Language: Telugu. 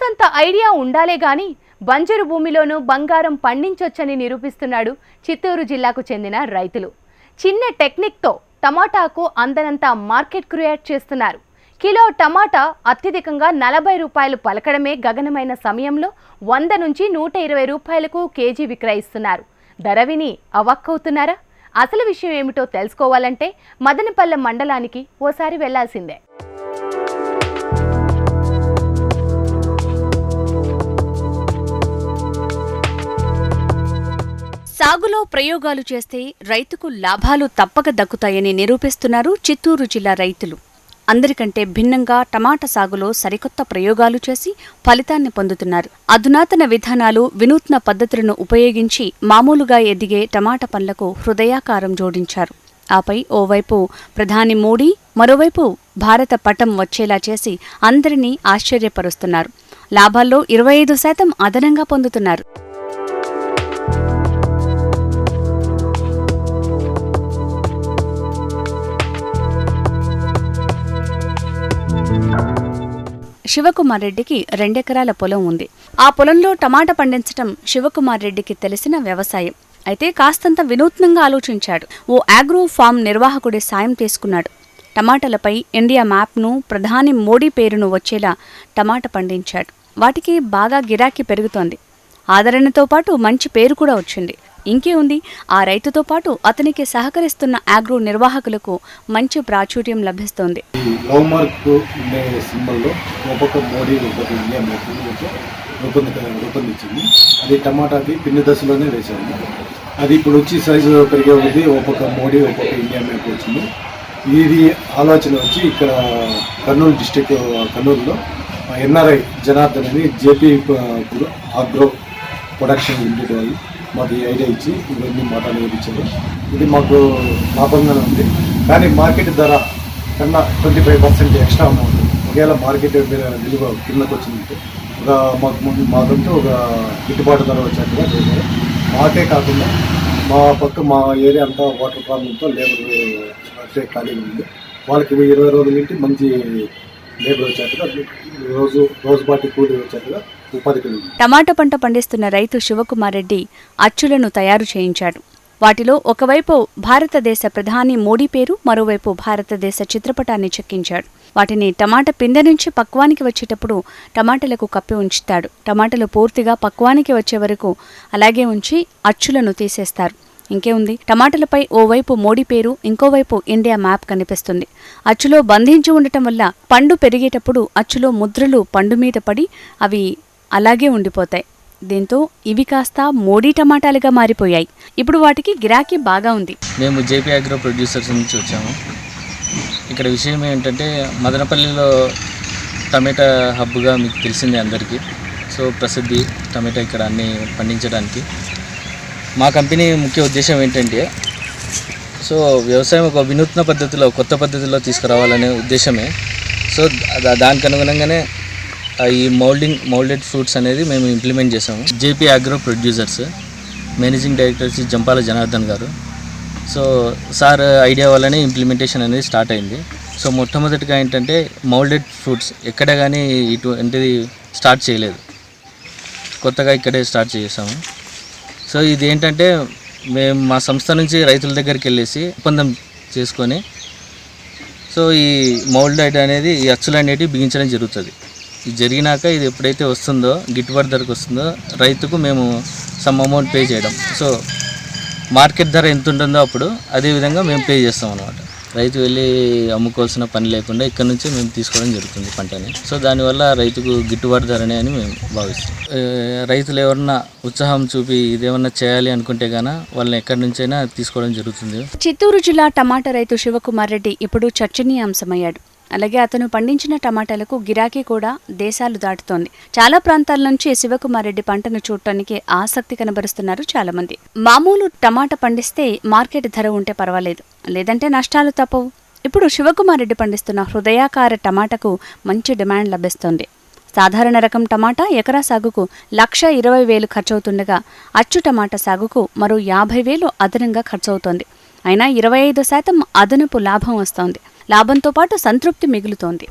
కాస్తంత ఐడియా ఉండాలే గాని బంజరు భూమిలోనూ బంగారం పండించొచ్చని నిరూపిస్తున్నాడు చిత్తూరు జిల్లాకు చెందిన రైతులు. చిన్న టెక్నిక్తో టమాటాకు అందనంత మార్కెట్ క్రియేట్ చేస్తున్నారు. కిలో టమాటా అత్యధికంగా నలభై రూపాయలు పలకడమే గగనమైన సమయంలో వంద నుంచి నూట ఇరవై రూపాయలకు కేజీ విక్రయిస్తున్నారు. ధర విని అవక్కవుతున్నారా? అసలు విషయం ఏమిటో తెలుసుకోవాలంటే మదనపల్లె మండలానికి ఓసారి వెళ్ళాల్సిందే. సాగులో ప్రయోగాలు చేస్తే రైతుకు లాభాలు తప్పక దక్కుతాయని నిరూపిస్తున్నారు చిత్తూరు జిల్లా రైతులు. అందరికంటే భిన్నంగా టమాటా సాగులో సరికొత్త ప్రయోగాలు చేసి ఫలితాన్ని పొందుతున్నారు. అధునాతన విధానాలు వినూత్న పద్ధతులను ఉపయోగించి మామూలుగా ఎదిగే టమాటా పండ్లకు హృదయాకారం జోడించారు. ఆపై ఓవైపు ప్రధాని మోడీ మరోవైపు భారత పటం వచ్చేలా చేసి అందరినీ ఆశ్చర్యపరుస్తున్నారు. లాభాల్లో ఇరవై ఐదు శాతం అదనంగా పొందుతున్నారు. శివకుమార్ రెడ్డికి రెండెకరాల పొలం ఉంది. ఆ పొలంలో టమాటా పండించటం శివకుమార్ రెడ్డికి తెలిసిన వ్యవసాయం. అయితే కాస్తంత వినూత్నంగా ఆలోచించాడు. ఓ ఆగ్రో ఫామ్ నిర్వాహకుడి సాయం తీసుకున్నాడు. టమాటాలపై ఇండియా మ్యాప్ను ప్రధాని మోడీ పేరును వచ్చేలా టమాటా పండించాడు. వాటికి బాగా గిరాకీ పెరుగుతోంది. ఆదరణతో పాటు మంచి పేరు కూడా వచ్చింది. ఇంకే ఉంది. ఆ రైతుతో పాటు అతనికి సహకరిస్తున్న ఆగ్రో నిర్వాహకులకు మంచి ప్రాచుర్యం లభిస్తోంది. ఉండే మోడీ ఇండియా రూపొందించింది. అది టమాటాకి పిండి దశలోనే వేసాము అది ఇప్పుడు వచ్చి సైజు పెరిగే ఉంది ఒక్కొక్క మోడీ ఒక్కొక్క ఇండియా మ్యాప్ వచ్చింది. ఇది ఆలోచన వచ్చి ఇక్కడ కర్నూలు డిస్టిక్ కర్నూలులో ఎన్ఆర్ఐ జనార్దన్ అని జేపీ ఆగ్రో ప్రొడక్షన్ లిమిటెడ్ వాళ్ళు మాకు ఈ ఐడియా ఇచ్చి ఇవన్నీ మాటలు ఇచ్చారు ఇది మాకు లాభంగానే ఉంది. కానీ మార్కెట్ ధర కన్నా twenty five percent extra amount ఒకవేళ మార్కెట్ మీద విలువ కిందకు వచ్చిందంటే ఒక మాకు ముందు మాకంటూ ఒక గిట్టుబాటు ధర వచ్చేట్టుగా చేశారు. మాకే కాకుండా మా పక్క మా ఏరియా అంతా వాటర్ ప్రాబ్లంతో లేబర్ వచ్చే ఖాళీగా ఉంది. వాళ్ళకి ఇరవై రోజుల నుండి మంచి లేబర్ వచ్చేట్టుగా రోజు రోజు పాటు కూలి వచ్చేట్టుగా టమాటా పంట పండిస్తున్న రైతు శివకుమార్ రెడ్డి అచ్చులను తయారు చేయించాడు. వాటిలో ఒకవైపు భారతదేశ ప్రధాని మోడీ పేరు మరోవైపు భారతదేశ చిత్రపటాన్ని చెక్కించాడు. వాటిని టమాటా పిందె నుంచి పక్వానికి వచ్చేటప్పుడు టమాటాలకు కప్పి ఉంచుతాడు. టమాటాలు పూర్తిగా పక్వానికి వచ్చే వరకు అలాగే ఉంచి అచ్చులను తీసేస్తారు. ఇంకే ఉంది టమాటాలపై ఓవైపు మోడీ పేరు ఇంకోవైపు ఇండియా మ్యాప్ కనిపిస్తుంది. అచ్చులో బంధించి ఉండటం వల్ల పండు పెరిగేటప్పుడు అచ్చులో ముద్రలు పండు మీద పడి అవి అలాగే ఉండిపోతాయి. దీంతో ఇవి కాస్త మోడీ టమాటాలుగా మారిపోయాయి. ఇప్పుడు వాటికి గిరాకీ బాగా ఉంది. మేము జేపీ అగ్రో ప్రొడ్యూసర్స్ నుంచి వచ్చాము. ఇక్కడ విషయం ఏంటంటే మదనపల్లిలో టమాటా హబ్గా మీకు తెలిసిందే అందరికీ. సో ప్రసిద్ధి టమాటా ఇక్కడ అన్ని పండించడానికి. మా కంపెనీ ముఖ్య ఉద్దేశం ఏంటంటే సో వ్యవసాయం ఒక వినూత్న పద్ధతిలో కొత్త పద్ధతిలో తీసుకురావాలనే ఉద్దేశమే. సో దానికి అనుగుణంగానే ఈ మౌల్డింగ్ మౌల్డెడ్ ఫ్రూట్స్ అనేది మేము ఇంప్లిమెంట్ చేసాము JP agro producers managing director Shri Jampala Janardhan గారు. సో సార్ ఐడియా వల్లనే ఇంప్లిమెంటేషన్ అనేది స్టార్ట్ అయింది. సో మొట్టమొదటిగా ఏంటంటే మౌల్డెడ్ ఫ్రూట్స్ ఎక్కడ కానీ ఇటువంటిది స్టార్ట్ చేయలేదు. కొత్తగా ఇక్కడే స్టార్ట్ చేసాము. సో ఇది ఏంటంటే మేము మా సంస్థ నుంచి రైతుల దగ్గరికి వెళ్ళేసి ఒప్పందం చేసుకొని సో ఈ మౌల్డెడ్ అనేది ఈ అచ్చులు అనేటివి బిగించడం జరుగుతుంది. ఇది జరిగినాక ఇది ఎప్పుడైతే వస్తుందో గిట్టుబాటు ధరకు వస్తుందో రైతుకు మేము సమ్ అమౌంట్ పే చేయడం. సో మార్కెట్ ధర ఎంత ఉంటుందో అప్పుడు అదే విధంగా మేము పే చేస్తాం అనమాట రైతు వెళ్ళి అమ్ముకోవాల్సిన పని లేకుండా ఇక్కడ నుంచే మేము తీసుకోవడం జరుగుతుంది పంటని. సో దానివల్ల రైతుకు గిట్టుబాటు ధరనే అని మేము భావిస్తాం రైతులు ఎవరన్నా ఉత్సాహం చూపి ఇదేమన్నా చేయాలి అనుకుంటే గాన వాళ్ళని ఎక్కడి నుంచైనా తీసుకోవడం జరుగుతుంది. చిత్తూరు జిల్లా టమాటా రైతు శివకుమార్ రెడ్డి ఇప్పుడు చర్చనీయాంశమయ్యాడు. అలాగే అతను పండించిన టమాటాలకు గిరాకీ కూడా దేశాలు దాటుతోంది. చాలా ప్రాంతాల నుంచి శివకుమార్ రెడ్డి పంటను చూడటానికి ఆసక్తి కనబరుస్తున్నారు చాలా మంది మామూలు టమాటా పండిస్తే మార్కెట్ ధర ఉంటే పర్వాలేదు. లేదంటే నష్టాలు తప్పవు. ఇప్పుడు శివకుమార్ రెడ్డి పండిస్తున్న హృదయాకార టమాటాకు మంచి డిమాండ్ లభిస్తోంది. సాధారణ రకం టమాటా ఎకరా సాగుకు లక్ష ఇరవై వేలు ఖర్చవుతుండగా అచ్చు టమాటా సాగుకు మరో యాభై వేలు అదనంగా ఖర్చవుతోంది. అయినా ఇరవై ఐదు శాతం అదనపు లాభం వస్తోంది. లాభంతో పాటు సంతృప్తి మిగులుతోంది.